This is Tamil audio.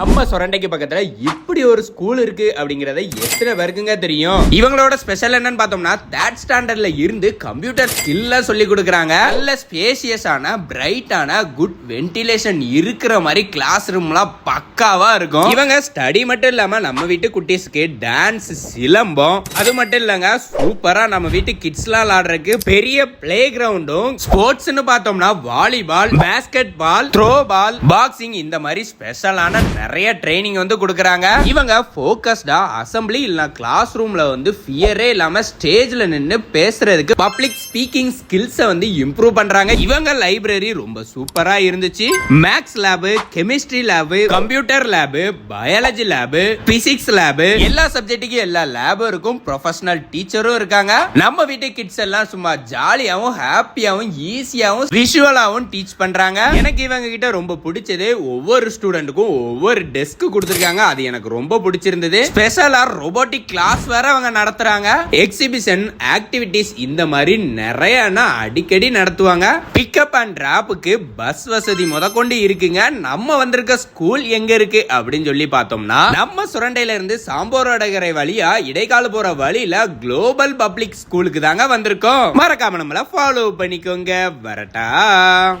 நம்ம சொரண்டைக்கு பக்கத்துல இப்படி ஒரு ஸ்கூல் இருக்கு அப்படிங்கறத எத்தனை பேருக்குங்க தெரியும்? இவங்களோட ஸ்பெஷல் என்னன்னு பார்த்தோம்னா தேர்ட் ஸ்டாண்டர்ட்ல இருந்து கம்ப்யூட்டர் ஸ்கில்ல சொல்லி கொடுக்குறாங்க. நல்ல ஸ்பேசியஸான பிரைட்டான குட் வென்டிலேஷன் இருக்கிற மாதிரி கிளாஸ் ரூம்லாம் பக்காவா இருக்கும். இவங்க ஸ்டடி மட்டும் இல்லாம நம்ம வீட்டு குட்டீஸ்க்கு டான்ஸ் சிலம்பம். அது மட்டும் இல்லங்க சூப்பரா நம்ம வீட்டு கிட்ஸ்லாம் விளாடுறதுக்கு பெரிய பிளே கிரவுண்டும் ஸ்போர்ட்ஸ்னு பார்த்தோம்னா volleyball basketball throwball boxing இந்த மாதிரி ஸ்பெஷலான நிறைய ட்ரைனிங் வந்து கொடுக்குறாங்க. இவங்க ஃபோக்கஸ்டா அசம்பிளி இல்லைனா கிளாஸ் ரூம்ல வந்து ஃபியரே இல்லாம ஸ்டேஜ்ல நின்று பேசுறதுக்கு பப்ளிக் ஸ்பீக்கிங் ஸ்கில்ஸை வந்து இம்ப்ரூவ் பண்றாங்க. இவங்க லைப்ரரி ரொம்ப சூப்பரா இருந்துச்சு. Maths lab chemistry lab computer lab biology lab physics lab எல்லா சப்ஜெக்ட்டுக்கும் எல்லா லேபும் இருக்கும் ப்ரொஃபஷனல் டீச்சரும் இருக்காங்க. நம்ம வீட்டு கிட்ஸ் எல்லாம் சும்மா ஜாலியாகவும் ஹாப்பியாகவும் ஈஸியாகவும் விஷுவலாகவும் டீச் பண்றாங்க. எனக்கு இவங்க கிட்ட ரொம்ப பிடிச்சது ஒவ்வொரு ஸ்டூடெண்ட்டுக்கும் ஒவ்வொரு டெஸ்க் கொடுத்துருக்காங்க. அது எனக்கு ரொம்ப பிடிச்சிருந்தது. ஸ்பெஷலா ரொபோட்டிக் கிளாஸ் வேற அவங்க நடத்துறாங்க. எக்ஸிபிஷன் ஆக்டிவிட்டிஸ் இந்த மாதிரி நிறையனா அடிக்கடி நடத்துவாங்க. பிக்கப் அண்ட் டிராப்புக்கு பஸ் வசதி முதற்கொண்டு இருக்குங்க. நம்ம வந்திருக்க ஸ்கூல் எங்க இருக்கு அப்படின்னு சொல்லி பார்த்தோம்னா நம்ம சுரண்டையில இருந்து சாம்போரோடகரை வழியா இடைக்கால போற வழியில குளோபல் பப்ளிக் ஸ்கூலுக்கு தாங்க வந்திருக்கோம். மறக்காம நம்மள ஃபாலோ பண்ணிக்கோங்க. வரட்டா.